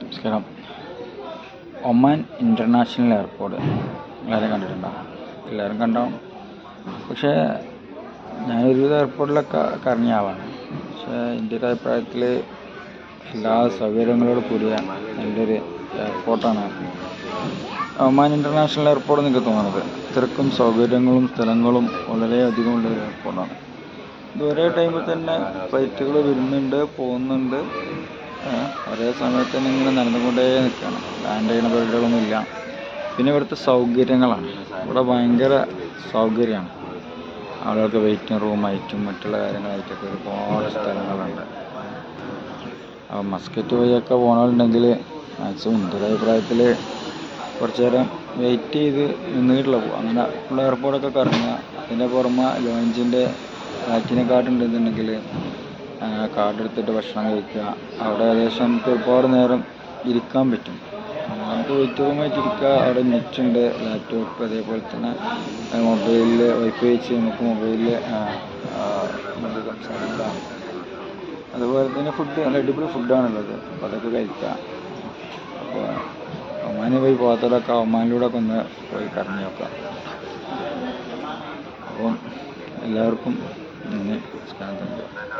നമസ്കാരം. Oman international airport. എല്ലാവരും കണ്ടിട്ടുണ്ടോ? എല്ലാവരും കണ്ടാവും പക്ഷേ ഞാനൊരുവിധ എയർപോർട്ടിലൊക്കെ കറങ്ങിയ ആളാണ്. പക്ഷേ എന്റെ ഒരു അഭിപ്രായത്തിൽ എല്ലാ സൗകര്യങ്ങളോട് കൂടിയ നല്ലൊരു എയർപോർട്ടാണ് ഒമാൻ ഇന്റർനാഷണൽ എയർപോർട്ട് എനിക്ക് തോന്നുന്നത്. ഇത്രക്കും സൗകര്യങ്ങളും സ്ഥലങ്ങളും വളരെയധികം ഉള്ള ഒരു എയർപോർട്ടാണ്. ഇത് ഒരേ ടൈമിൽ തന്നെ ഫ്ലൈറ്റുകൾ വരുന്നുണ്ട് പോകുന്നുണ്ട്. ഒരേ സമയത്ത് തന്നെ ഇങ്ങനെ നടന്നുകൊണ്ടേ നിൽക്കുകയാണ് ലാൻഡ് ചെയ്യുന്ന പരിപാടികളൊന്നും ഇല്ല. പിന്നെ ഇവിടുത്തെ സൗകര്യങ്ങളാണ്. ഇവിടെ ഭയങ്കര സൗകര്യമാണ്. ആളുകൾക്ക് വെയിറ്റിംഗ് റൂമായിട്ടും മറ്റുള്ള കാര്യങ്ങളായിട്ടൊക്കെ ഒരുപാട് സ്ഥലങ്ങളുണ്ട്. അപ്പോൾ മസ്കറ്റ് വഴിയൊക്കെ പോകണമെന്നുണ്ടെങ്കിൽ മാക്സിമം എന്റെ ഒരു അഭിപ്രായത്തിൽ കുറച്ച് നേരം വെയിറ്റ് ചെയ്ത് നിന്നിട്ടുള്ള പോകും അങ്ങനെ ഉള്ള എയർപോർട്ടൊക്കെ കറങ്ങുക. അതിന്റെ പുറമെ ലോഞ്ചിന്റെ പ്ലാറ്റിനം കാർഡ് എടുത്തിട്ട് ഭക്ഷണം കഴിക്കുക. അവിടെ ഏകദേശം നമുക്ക് ഒരുപാട് നേരം ഇരിക്കാൻ പറ്റും. നമുക്ക് വെയിറ്റ് റൂമായിട്ട് ഇരിക്കുക. അവിടെ നെറ്റ് ഉണ്ട് ലാപ്ടോപ്പ് അതേപോലെ തന്നെ മൊബൈലിൽ വൈഫൈ വെച്ച് നമുക്ക് മൊബൈലിൽ നമുക്ക് സംസാരിക്കാം. അതുപോലെ തന്നെ ഫുഡ് നല്ല അടിപൊളി ഫുഡാണുള്ളത് അപ്പോൾ അതൊക്കെ കഴിക്കുക അപ്പോൾ ഒമാനിൽ പോയി പോകാത്തവരൊക്കെ ഒമാനിലൂടെ ഒക്കെ ഒന്ന് പോയി കറങ്ങി നോക്കാം. അപ്പം എല്ലാവർക്കും നന്ദി. നമസ്കാരം.